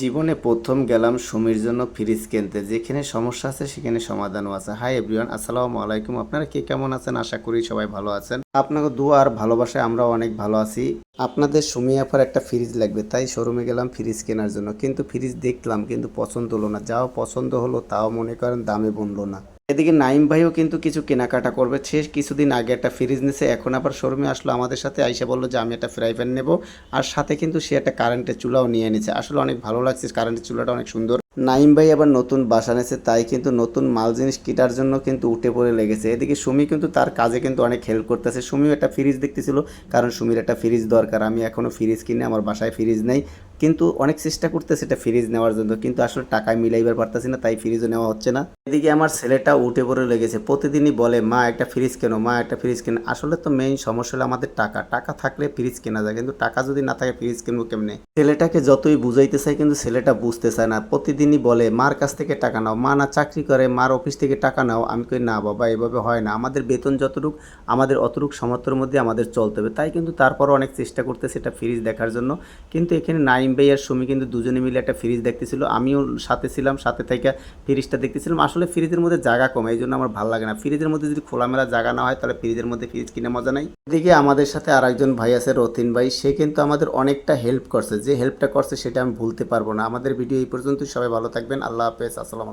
জীবনে প্রথম গেলাম সুমির জন্য ফ্রিজ কিনতে। যেখানে সমস্যা আছে, সেখানে সমাধানও আছে। হাই এভরিওয়ান আসসালামু আলাইকুম। আপনারা কে কেমন আছেন? আশা করি সবাই ভালো আছেন। আপনাকে দোয়া আর ভালোবাসায় আমরাও অনেক ভালো আছি। আপনাদের সুমি একটা ফ্রিজ লাগবে, তাই শোরুমে গেলাম ফ্রিজ কেনার জন্য। কিন্তু ফ্রিজ দেখলাম, কিন্তু পছন্দ হলো না। যাও পছন্দ হলো, তাও মনে করেন দামে বনলো না। এদিকে নাইম ভাইও কিন্তু কিছু কেনাকাটা করবে। সে কিছুদিন আগে একটা ফ্রিজ নিছে, এখন আবার শোরুমে আসলো আমাদের সাথে, আইসা বলল যে আমি একটা ফ্রাই প্যান নেব। আর সাথে কিন্তু সে একটা কারেন্টের চুলাও নিয়ে নিছে। আসলে অনেক ভালো লাগছে কারেন্টের চুলাটা অনেক সুন্দর। নাইম ভাই আবার নতুন বাসা নেছে, তাই কিন্তু নতুন মাল জিনিস কেটার জন্য কিন্তু উঠে পড়ে লেগেছে। এদিকে সুমি কিন্তু তার কাজে কিন্তু অনেক হেল্প করতেছে। সুমিও একটা ফ্রিজ দেখতেছিল, কারণ সুমির একটা ফ্রিজ দরকার। আমি এখনও ফ্রিজ কিনে আমার বাসায় ফ্রিজ নেই। কিন্তু অনেক চেষ্টা করতেছে এটা ফ্রিজ নেওয়ার জন্য, কিন্তু আসলে টাকায় মিলাইবার পারতেছি না, তাই ফ্রিজও নেওয়া হচ্ছে না। এদিকে আমার ছেলেটা উঠে পড়ে লেগেছে। প্রতিদিনই বলে, মা, একটা ফ্রিজ কেনো, মা, একটা ফ্রিজ কেন। আসলে তো মেইন সমস্যা হলো আমাদের টাকা। টাকা থাকলে ফ্রিজ কেনা যায়, কিন্তু টাকা যদি না থাকে ফ্রিজ কিনবো কেমনে? ছেলেটাকে যতই বুঝাইতে চাই, কিন্তু ছেলেটা বুঝতে চায় না। প্রতিদিনই বলে, মার কাছ থেকে টাকা নাও, মা না চাকরি করে, মার অফিস থেকে টাকা নাও। আমি কই, না বাবা, এভাবে হয় না। আমাদের বেতন যতটুক, আমাদের অতটুক সামর্থ্যের মধ্যে আমাদের চলতে হবে। তাই কিন্তু তারপরও অনেক চেষ্টা করতে সেটা ফ্রিজ দেখার জন্য। কিন্তু এখানে নাইম ভাই আর সুমি কিন্তু দুজনে মিলে একটা ফ্রিজ দেখতেছিল। আমিও সাথে ছিলাম, সাথে থেকে ফ্রিজটা দেখতেছিলাম। আসলে ফ্রিজের মধ্যে জায়গা কমে, এই জন্য আমার ভালো লাগে না। ফ্রিজের মধ্যে যদি খোলামেলা জায়গা না হয়, তাহলে ফ্রিজের মধ্যে ফ্রিজ কিনে মজা নাই। এদিকে আমাদের সাথে আর একজন ভাই আছে, রতিন ভাই। সে কিন্তু আমাদের অনেকটা হেল্প করছে। যে হেল্পটা করছে, সেটা আমি ভুলতে পারব না। আমাদের ভিডিও এই পর্যন্ত সবাই ভালো থাকবেন। আল্লাহ হাফেজ। আসসালাম